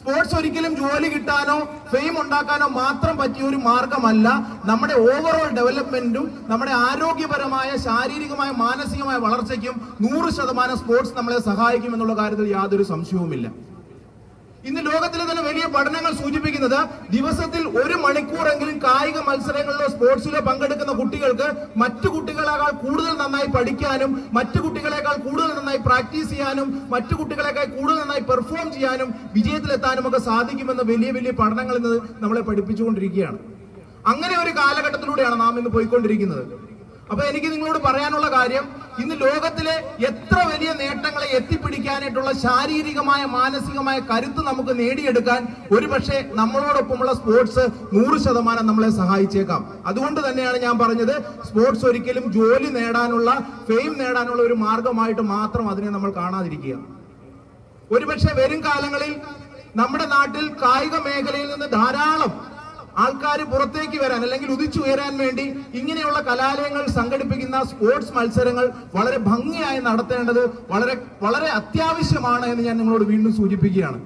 Sports ഒരിക്കലും ജോലി കിട്ടാനോ ഫെയിം ഉണ്ടാക്കാനോ മാത്രം പറ്റിയ ഒരു മാർഗമല്ല നമ്മുടെ ഓവറോൾ ഡെവലപ്മെന്റും നമ്മുടെ ആരോഗ്യപരമായ ശാരീരികമായ മാനസികമായ വളർച്ചയ്ക്കും നൂറ് ശതമാനം സ്പോർട്സ് നമ്മളെ സഹായിക്കും എന്നുള്ള കാര്യത്തിൽ യാതൊരു സംശയവുമില്ല. ഇന്ന് ലോകത്തിലെ തന്നെ വലിയ പഠനങ്ങൾ സൂചിപ്പിക്കുന്നത് ദിവസത്തിൽ ഒരു മണിക്കൂറെങ്കിലും കായിക മത്സരങ്ങളിലോ സ്പോർട്സിലോ പങ്കെടുക്കുന്ന കുട്ടികൾക്ക് മറ്റു കുട്ടികളെക്കാൾ കൂടുതൽ നന്നായി പഠിക്കാനും മറ്റു കുട്ടികളെക്കാൾ കൂടുതൽ നന്നായി പ്രാക്ടീസ് ചെയ്യാനും മറ്റു കുട്ടികളെക്കാൾ കൂടുതൽ നന്നായി പെർഫോം ചെയ്യാനും വിജയത്തിലെത്താനും ഒക്കെ സാധിക്കുമെന്ന് വലിയ വലിയ പഠനങ്ങൾ ഇന്ന് നമ്മളെ പഠിപ്പിച്ചുകൊണ്ടിരിക്കുകയാണ്. അങ്ങനെ ഒരു കാലഘട്ടത്തിലൂടെയാണ് നാം ഇന്ന് പോയിക്കൊണ്ടിരിക്കുന്നത്. അപ്പൊ എനിക്ക് നിങ്ങളോട് പറയാനുള്ള കാര്യം ഇന്ന് ലോകത്തിലെ എത്ര വലിയ നേട്ടങ്ങളെ എത്തിപ്പിടിക്കാനായിട്ടുള്ള ശാരീരികമായ മാനസികമായ കരുത്ത് നമുക്ക് നേടിയെടുക്കാൻ ഒരുപക്ഷെ നമ്മളോടൊപ്പമുള്ള സ്പോർട്സ് നൂറ് ശതമാനം നമ്മളെ സഹായിച്ചേക്കാം. അതുകൊണ്ട് തന്നെയാണ് ഞാൻ പറഞ്ഞത് സ്പോർട്സ് ഒരിക്കലും ജോലി നേടാനുള്ള ഫെയിം നേടാനുള്ള ഒരു മാർഗമായിട്ട് മാത്രം അതിനെ നമ്മൾ കാണാതിരിക്കുക. ഒരുപക്ഷെ വരും കാലങ്ങളിൽ നമ്മുടെ നാട്ടിൽ കായിക മേഖലയിൽ നിന്ന് ധാരാളം ആൾക്കാർ പുറത്തേക്ക് വരാൻ അല്ലെങ്കിൽ ഉദിച്ചു ഉയരാൻ വേണ്ടി ഇങ്ങനെയുള്ള കലാലയങ്ങൾ സംഘടിപ്പിക്കുന്ന സ്പോർട്സ് മത്സരങ്ങൾ വളരെ ഭംഗിയായി നടത്തേണ്ടത് വളരെ വളരെ അത്യാവശ്യമാണ് എന്ന് ഞാൻ നിങ്ങളോട് വീണ്ടും സൂചിപ്പിക്കുകയാണ്.